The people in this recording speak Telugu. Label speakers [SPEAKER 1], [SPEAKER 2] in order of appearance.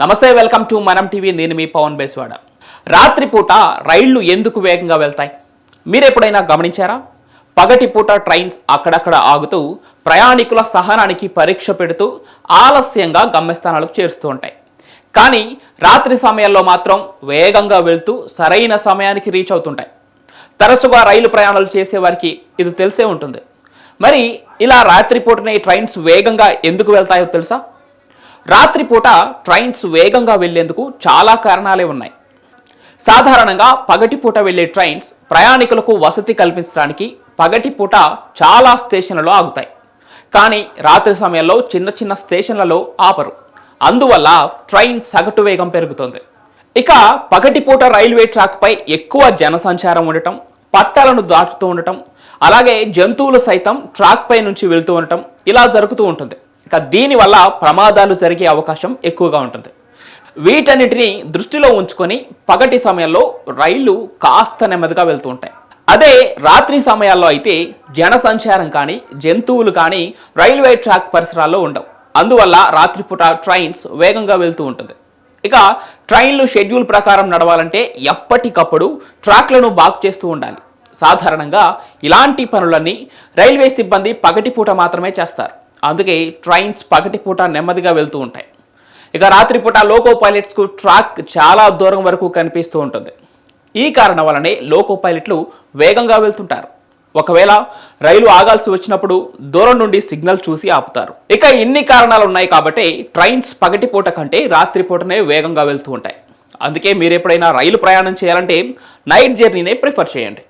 [SPEAKER 1] నమస్తే వెల్కమ్ టు మనం టీవీ. నేను మీ పవన్ బేస్వాడ. రాత్రిపూట రైళ్ళు ఎందుకు వేగంగా వెళ్తాయి? మీరు ఎప్పుడైనా గమనించారా? పగటిపూట ట్రైన్స్ అక్కడక్కడ ఆగుతూ ప్రయాణికుల సహనానికి పరీక్ష పెడుతూ ఆలస్యంగా గమ్యస్థానాలకు చేరుస్తూ ఉంటాయి. కానీ రాత్రి సమయంలో మాత్రం వేగంగా వెళ్తూ సరైన సమయానికి రీచ్ అవుతుంటాయి. తరచుగా రైలు ప్రయాణాలు చేసేవారికి ఇది తెలిసే ఉంటుంది. మరి ఇలా రాత్రిపూటనే ట్రైన్స్ వేగంగా ఎందుకు వెళ్తాయో తెలుసా? రాత్రిపూట ట్రైన్స్ వేగంగా వెళ్ళేందుకు చాలా కారణాలే ఉన్నాయి. సాధారణంగా పగటిపూట వెళ్ళే ట్రైన్స్ ప్రయాణికులకు వసతి కల్పించడానికి పగటిపూట చాలా స్టేషన్లలో ఆగుతాయి. కానీ రాత్రి సమయంలో చిన్న చిన్న స్టేషన్లలో ఆపరు. అందువల్ల ట్రైన్ సగటు వేగం పెరుగుతుంది. ఇక పగటిపూట రైల్వే ట్రాక్పై ఎక్కువ జనసంచారం ఉండటం పట్టాలను దాటుతూ ఉండటం అలాగే జంతువులు సైతం ట్రాక్పై నుంచి వెళ్తూ ఉండటం ఇలా జరుగుతూ ఉంటుంది. ఇక దీనివల్ల ప్రమాదాలు జరిగే అవకాశం ఎక్కువగా ఉంటుంది. వీటన్నిటిని దృష్టిలో ఉంచుకొని పగటి సమయంలో రైళ్ళు కాస్త నెమ్మదిగా వెళ్తూ ఉంటాయి. అదే రాత్రి సమయాల్లో అయితే జనసంచారం కానీ జంతువులు కానీ రైల్వే ట్రాక్ పరిసరాల్లో ఉండవు. అందువల్ల రాత్రిపూట ట్రైన్స్ వేగంగా వెళ్తూ ఉంటుంది. ఇక ట్రైన్లు షెడ్యూల్ ప్రకారం నడవాలంటే ఎప్పటికప్పుడు ట్రాక్లను బాక్ చేస్తూ ఉండాలి. సాధారణంగా ఇలాంటి పనులన్నీ రైల్వే సిబ్బంది పగటిపూట మాత్రమే చేస్తారు. అందుకే ట్రైన్స్ పగటిపూట నెమ్మదిగా వెళ్తూ ఉంటాయి. ఇక రాత్రిపూట లోకో పైలట్స్కు ట్రాక్ చాలా దూరం వరకు కనిపిస్తూ ఉంటుంది. ఈ కారణం వలనే లోకో పైలట్లు వేగంగా వెళ్తుంటారు. ఒకవేళ రైలు ఆగాల్సి వచ్చినప్పుడు దూరం నుండి సిగ్నల్ చూసి ఆపుతారు. ఇక ఇన్ని కారణాలు ఉన్నాయి కాబట్టి ట్రైన్స్ పగటిపూట కంటే రాత్రిపూటనే వేగంగా వెళ్తూ ఉంటాయి. అందుకే మీరు ఎప్పుడైనా రైలు ప్రయాణం చేయాలంటే నైట్ జర్నీనే ప్రిఫర్ చేయండి.